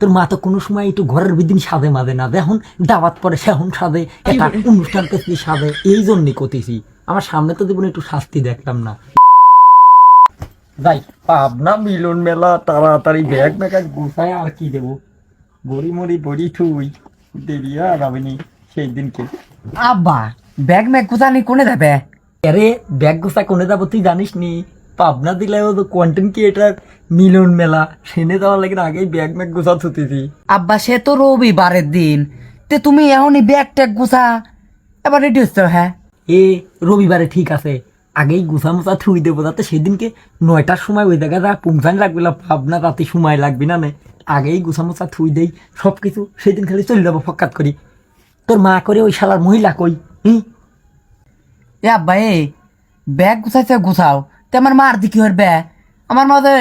তোর মা তো কোনো সময় একটু ঘরের বিদিন সাজে মাঝে না। দেখুন দাওয়াত পরে সেহন একটা অনুষ্ঠান পেছলি সাজে এই জন্যই কতেছি আমার সামনে তো জীবনে একটু শাস্তি দেখলাম না। যাই পাবনা মিলন মেলা তাড়াতাড়ি ব্যাগ ব্যাগ গুছায় আর কি দেবো? গড়ি মরি বড়ি ঠুই দেরি আর যাবেনি সেই দিনকে আব্বা ব্যাগ ম্যাগ কোনে যাবে? আরে ব্যাগ গোসা কোনে যাব তুই জানিস নি পাবনা দিলে তো কন্টেন্ট ক্রিয়েটার মিলন মেলা সেনে যাওয়ার লাগে আগেই ব্যাগ ম্যাগ গোসা থুতেছি। আব্বা সে তো রবিবারের দিন। তে তুমি এখনই ব্যাগ ট্যাগ গুছা। এবার রেডি হচ্ছে হ্যাঁ? এ রবিবারে ঠিক আছে। আগেই গুছা মুছা থুই দেবো যাতে সেদিনকে নয়টার সময় ওই জায়গায় যা পুংসান লাগবে না ভাবনা তাতে সময় লাগবে না নে। আগেই গুছা মুছা থুই দেই সব কিছু সেদিন খালি চলে যাব ফকাত করি। তোর মা করে ওই শালার মহিলা কই হুম এ আব্বা এ ব্যাগ গুছাইছে গুছাও। তে আমার মার দি কি হরবে আমার মাঝে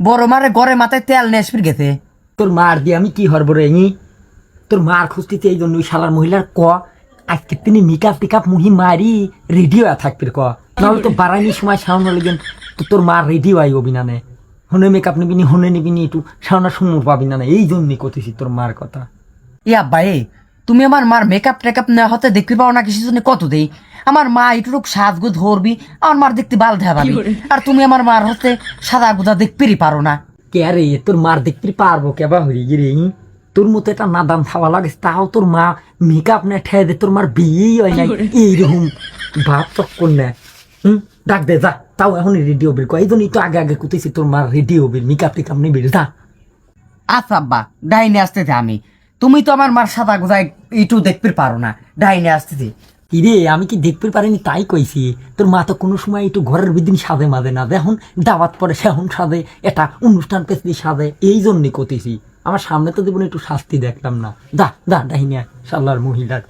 বড় মারে ঘরে মাথায় তেল নিয়ে এসে গেছে। তোর মার দিয়ে আমি কি হরব রে তোর মার খুঁজতেছে এই জন্য ওই শালার মহিলার ক আজকে তিনি মেকআপ টেকআপ মুহি মারি রেডিও থাকবে ক। নাহলে তো বাড়াইনি সময় সাউন্ড লেগেন তো তোর মার রেডিও আই হবি না। নে হনে মেকআপ নিবি নি হনে নিবি নি একটু সাউন্ড সময় পাবি না এই জন্যই কতেছি তোর মার কথা। আব্বা এ তুমি আমার মার মেকআপ টেকআপ নেওয়া হতে দেখতে পাও না কিছু জন্য? কত দেই? আমার মা একটু সাজগো ধরবি আমার মার দেখতে বাল দেখাবি আর তুমি আমার মার হতে সাদা গুদা দেখতেই পারো না। কে রে তোর মার দেখতে পারব কেবা হরি গিরে তোর মতো একটা নাদান খাওয়া লাগে তাও তোর মা মেকআপ না ঠেয়ে দে তোর মার বিয়েই হয় নাই। এইরকম ভাব চক্কর না। হুম? ডাক দে যা। তাও এখন রেডি হবির কয় এই জন্যই তো আগে আগে কুতেছি তোর মার রেডি হবির মেকআপ টেকআপ নিবি যা। আচ্ছা আব্বা ডাইনে আসতে আমি। তুমি তো আমার মার সাদা গোদা একটু দেখতে পারো না। ডাইনে আসতেছি। কিরে, আমি কি দেখতে পারিনি? তাই কইছি। তোর মা তো কোনো সময় একটু ঘরের বিদিন সাজে মাঝে না। দেখুন, দাওয়াত পরে সেহন সাজে, এটা অনুষ্ঠান পেছনি সাজে, এই জন্যই কতেছি আমার সামনে তো জীবনে একটু শাস্তি দেখলাম না। দা দা ডাইনে সাল্লার মহিলার।